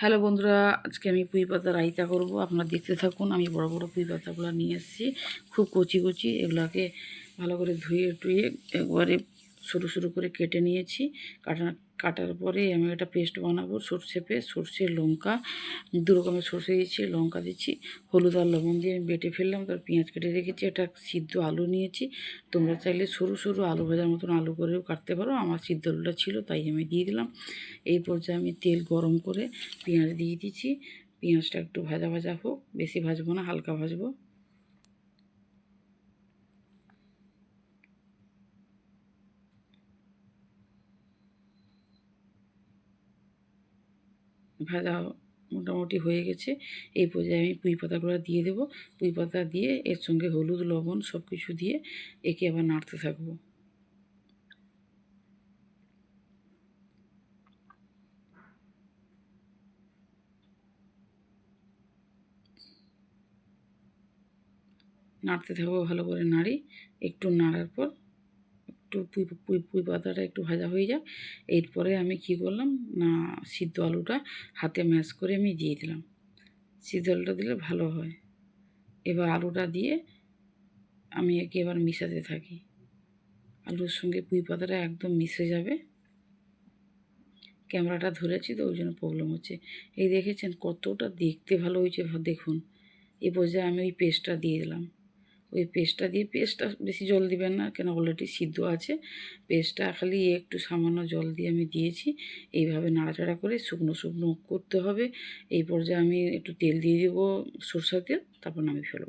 Hello বন্ধুরা, আজকে আমি পুঁই পাতা রায়তা করব। আপনারা দেখতে থাকুন, আমি বড় বড় পুঁই পাতাগুলো নিয়ে এসেছি। খুব কচি কচি, এগুলোকে ভালো করে ধুয়ে টুয়ে একবারে সরু সরু করে কেটে নিয়েছি। কাটা কাটার পরে আমি একটা পেস্ট বানাবো, সর্ষে পেস্ট সর্ষে, লঙ্কা দু রকমের সর্ষে দিচ্ছি, লঙ্কা দিচ্ছি, হলুদ আর লবণ দিয়ে আমি বেটে ফেললাম তার পেঁয়াজ কেটে রেখেছি, একটা সিদ্ধ আলু নিয়েছি। তোমরা চাইলে সরু সরু আলু ভাজার মতন আলু করেও কাটতে পারো, আমার সিদ্ধ আলুটা ছিল, তাই আমি দিয়ে দিলাম। এই পর্যায়ে আমি তেল গরম করে পেঁয়াজ দিয়ে দিচ্ছি, পেঁয়াজটা একটু ভাজা ভাজা হোক, বেশি ভাজবো না, হালকা ভাজবো। ভাজা মোটামুটি হয়ে গেছে। এই পর্যায়ে আমি পুঁই পাতাগুলো দিয়ে দেবো। পুঁই পাতা দিয়ে এর সঙ্গে হলুদ, লবণ সব কিছু দিয়ে একে আবার নাড়তে থাকব। নাড়তে থাকব ভালো করে নাড়ি। একটু নাড়ার পর একটু পুঁই পুঁই পাতাটা একটু ভাজা হয়ে যায়। এরপরে আমি কি করলাম? না, সিদ্ধ আলুটা হাতে ম্যাশ করে আমি দিয়ে দিলাম। সিদ্ধ আলুটা দিলে ভালো হয়। এবার আলুটা দিয়ে আমি একে এবার মিশাতে থাকি। আলুর সঙ্গে পুঁই পাতাটা একদম মিশে যাবে। ক্যামেরাটা ধরেছি তো, ওই জন্য প্রবলেম হচ্ছে। এই দেখেছেন কতটা দেখতে ভালো হয়েছে, দেখুন। এ পর্যায়ে আমি ওই পেস্টটা দিয়ে দিলাম। ওই পেস্টটা দিয়ে পেস্টটা বেশি জল দিবেন না, কেন অলরেডি সিদ্ধ আছে। পেস্টটা খালি একটু সামান্য জল দিয়ে আমি দিয়েছি। এইভাবে নাড়াচাড়া করে শুকনো শুকনো করতে হবে। এই পর্যায়ে আমি একটু তেল দিয়ে দেবো সরষের তেল, তারপর আমি ফেলব।